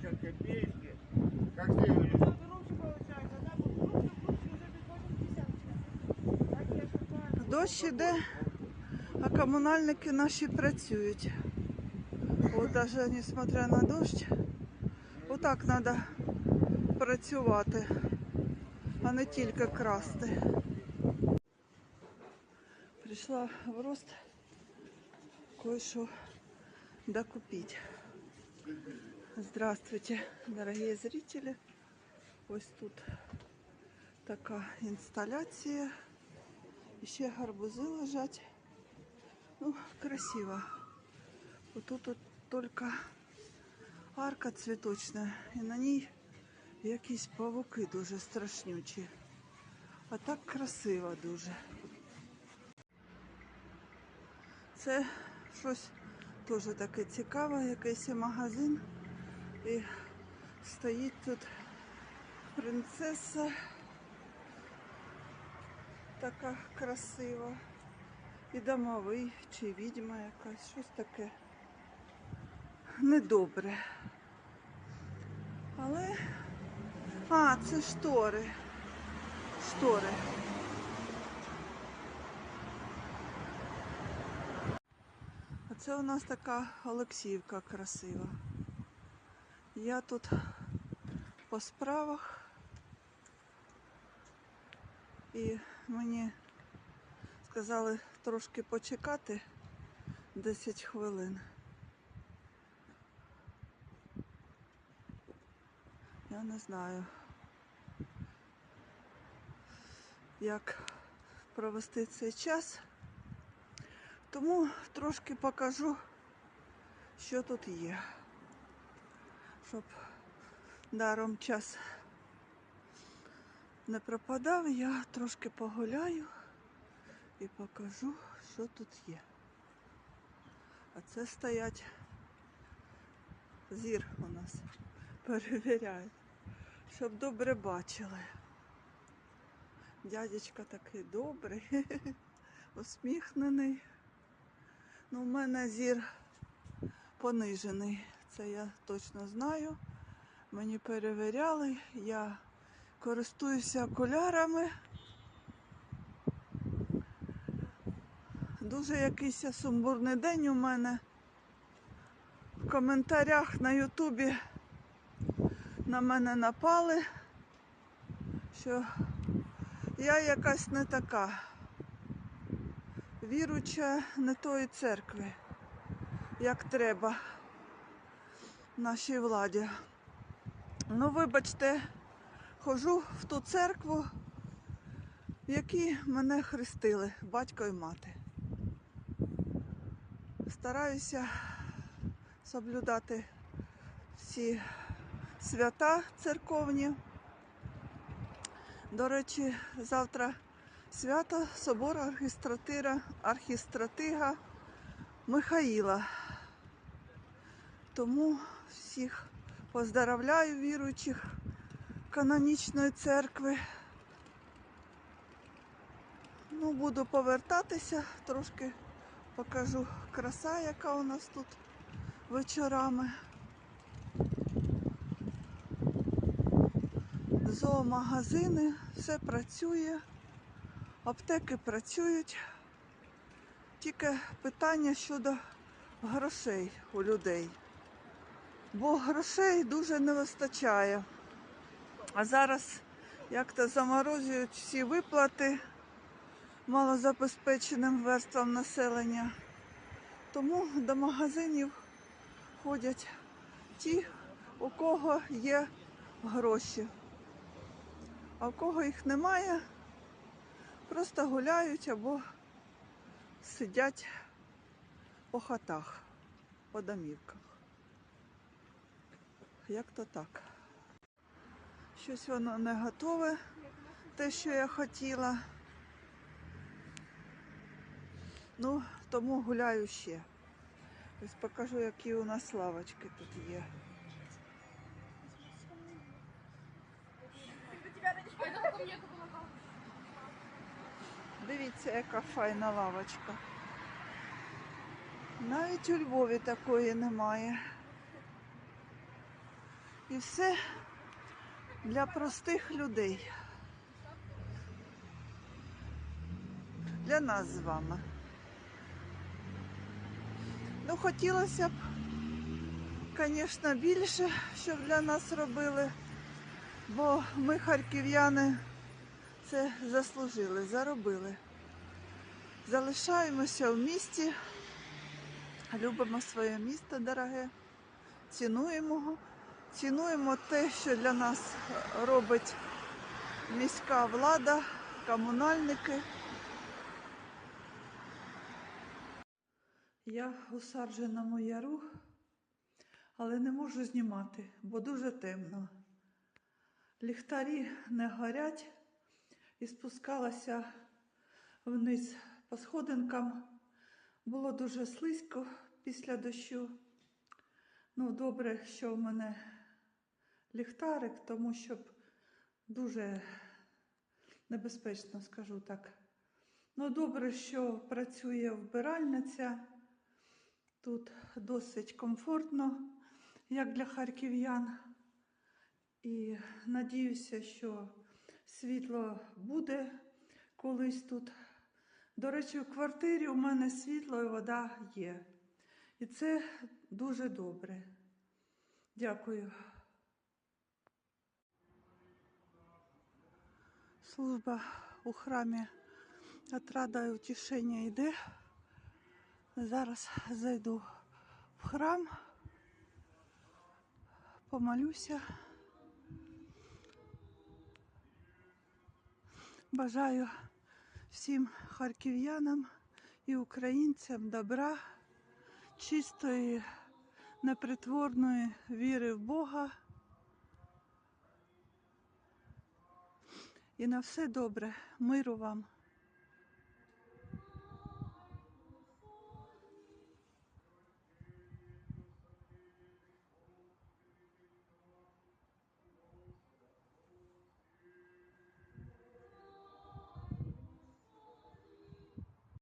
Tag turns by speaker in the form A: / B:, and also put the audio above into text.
A: копеечка
B: к копеечке, как сделали.
C: Дощ іде, а комунальники наші працюють. От даже несмотря на дощ, отак треба працювати, а не тільки красти. Прийшла в рост кое-що докупити. Здравствуйте, дорогие зрители! Ось тут така інсталяція. І ще гарбузи лежать. Ну, красиво. Вот тут -от только арка цветочная. і на ній якісь павуки дуже страшнючі. А так красиво дуже. Це щось теж таке цікаве, якийсь магазин. І стоїть тут принцеса така красива. І домовий, чи відьма якась, щось таке недобре. Але... А, це штори. Штори. А це у нас така Олексіївка красива. Я тут по справах і мені сказали трошки почекати 10 хвилин. Я не знаю, як провести цей час, тому трошки покажу, що тут є щоб даром час не пропадав, я трошки погуляю і покажу, що тут є. А це стоять зір у нас перевіряють, щоб добре бачили. Дядечка такий добрий, усміхнений. Ну, У мене зір понижений це я точно знаю. Мені перевіряли, я користуюся окулярами. Дуже якийсь сумбурний день у мене. В коментарях на Ютубі на мене напали, що я якась не така, віруча не тої церкви, як треба нашій владі. Ну, вибачте, хожу в ту церкву, в якій мене хрестили батько і мати. Стараюся соблюдати всі свята церковні. До речі, завтра свято собора архістратира, архістратига Михаїла. Тому всіх поздравляю віруючих канонічної церкви. Ну, Буду повертатися, трошки покажу краса, яка у нас тут вечорами. Зоомагазини, все працює, аптеки працюють. Тільки питання щодо грошей у людей бо грошей дуже не вистачає. А зараз як-то заморозують всі виплати малозабезпеченим верствам населення. Тому до магазинів ходять ті, у кого є гроші. А у кого їх немає, просто гуляють або сидять по хатах, по домівках як то так. Щось воно не готове, те, що я хотіла. Ну, тому гуляю ще. Ось покажу, які у нас лавочки тут є. Дивіться, яка файна лавочка. Навіть у Львові такої немає. І все для простих людей. Для нас з вами. Ну, хотілося б, звісно, більше, щоб для нас робили, бо ми, харків'яни, це заслужили, заробили. Залишаємося в місті, любимо своє місто дороге, цінуємо його, цінуємо те, що для нас робить міська влада, комунальники. Я у Сарженому яру, але не можу знімати, бо дуже темно. Ліхтарі не горять і спускалася вниз по сходинкам. Було дуже слизько після дощу. Ну, добре, що в мене ліхтарик, тому що дуже небезпечно, скажу так. Ну, добре, що працює вбиральниця. Тут досить комфортно, як для харків'ян. І надіюся, що світло буде колись тут. До речі, у квартирі у мене світло і вода є. І це дуже добре. Дякую. Служба у храмі отрада і утішення йде. Зараз зайду в храм, помолюся. Бажаю всім харків'янам і українцям добра, чистої, непритворної віри в Бога. І на все добре, миру вам.